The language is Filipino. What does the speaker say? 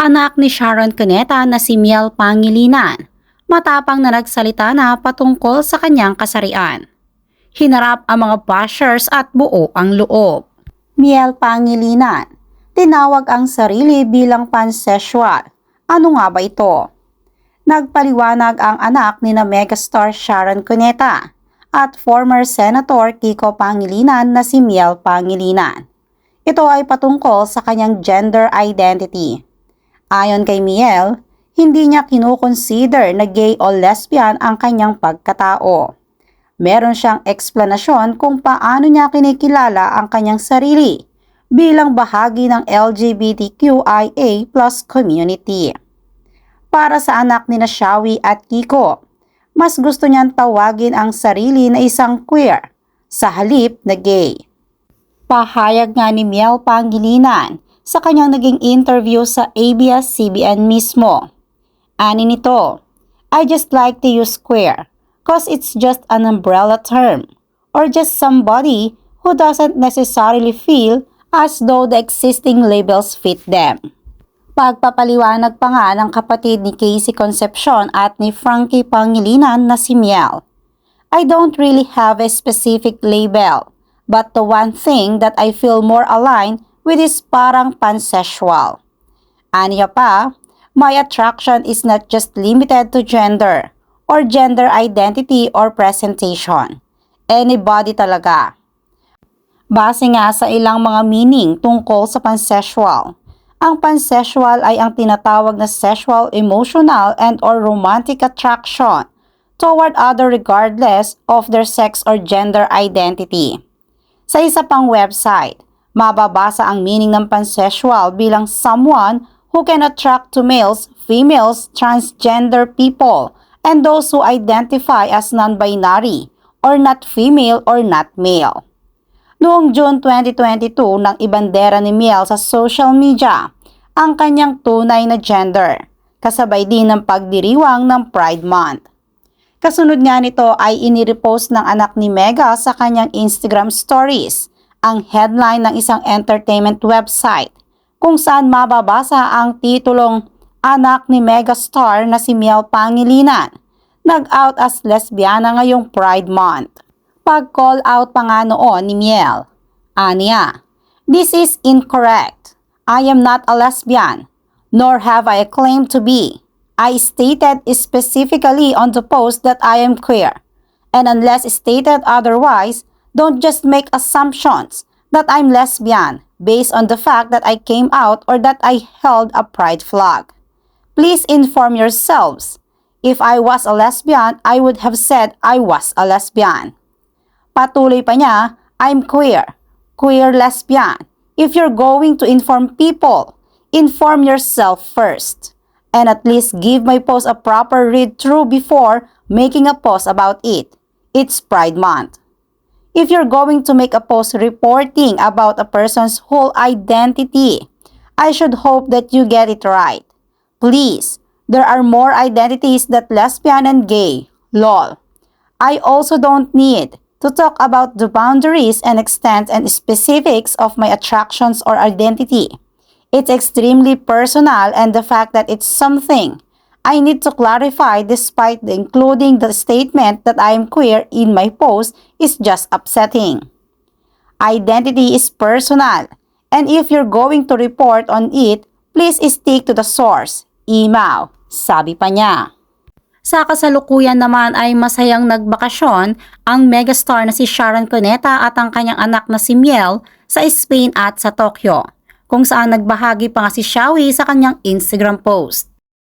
anak ni Sharon Cuneta na si Miel Pangilinan, matapang na nagsalita na patungkol sa kanyang kasarian. Hinarap ang mga bashers at buo ang loob. Miel Pangilinan, tinawag ang sarili bilang pansexual. Ano nga ba ito? Nagpaliwanag ang anak ni na megastar Sharon Cuneta at former Senator Kiko Pangilinan na si Miel Pangilinan. Ito ay patungkol sa kanyang gender identity. Ayon kay Miel, hindi niya kinukonsider na gay o lesbian ang kanyang pagkatao. Meron siyang eksplanasyon kung paano niya kinikilala ang kanyang sarili bilang bahagi ng LGBTQIA plus community. Para sa anak ni na Shawi at Kiko, mas gusto niyang tawagin ang sarili na isang queer sa halip na gay. Pahayag nga ni Miel Pangilinan sa kanyang naging interview sa ABS-CBN mismo. Ani nito, I just like to use queer cause it's just an umbrella term or just somebody who doesn't necessarily feel as though the existing labels fit them. Pagpapaliwanag pa nga ng kapatid ni Casey Concepcion at ni Frankie Pangilinan na si Miel. I don't really have a specific label, but the one thing that I feel more aligned with is parang pansexual. Aniya pa, my attraction is not just limited to gender or gender identity or presentation. Anybody talaga. Base nga sa ilang mga meaning tungkol sa pansexual. Ang pansexual ay ang tinatawag na sexual, emotional, and or romantic attraction toward other regardless of their sex or gender identity. Sa isa pang website, mababasa ang meaning ng pansexual bilang someone who can attract to males, females, transgender people, and those who identify as non-binary or not female or not male. Noong June 2022 nang ibandera ni Miel sa social media ang kanyang tunay na gender, kasabay din ng pagdiriwang ng Pride Month. Kasunod nga nito ay inirepost ng anak ni Mega sa kanyang Instagram stories ang headline ng isang entertainment website kung saan mababasa ang titulong Anak ni megastar na si Miel Pangilinan nag-out as lesbiana ngayong Pride Month pag-call out pa nga noon ni Miel. Anya, this is incorrect. I am not a lesbian, nor have I a claim to be. I stated specifically on the post that I am queer. And unless stated otherwise, don't just make assumptions that I'm lesbian based on the fact that I came out or that I held a pride flag. Please inform yourselves. If I was a lesbian, I would have said I was a lesbian. Patuloy pa niya, I'm queer, queer lesbian. If you're going to inform people, inform yourself first. And at least give my post a proper read through before making a post about it. It's Pride Month. If you're going to make a post reporting about a person's whole identity, I should hope that you get it right. Please, there are more identities than lesbian and gay. Lol. I also don't need to talk about the boundaries and extent and specifics of my attractions or identity. It's extremely personal and the fact that it's something I need to clarify despite the including the statement that I am queer in my post is just upsetting. Identity is personal and if you're going to report on it, please stick to the source, email, sabi pa niya. Sa kasalukuyan naman ay masayang nagbakasyon ang megastar na si Sharon Cuneta at ang kanyang anak na si Miel sa Spain at sa Tokyo, kung saan nagbahagi pa nga si Shawi sa kanyang Instagram post.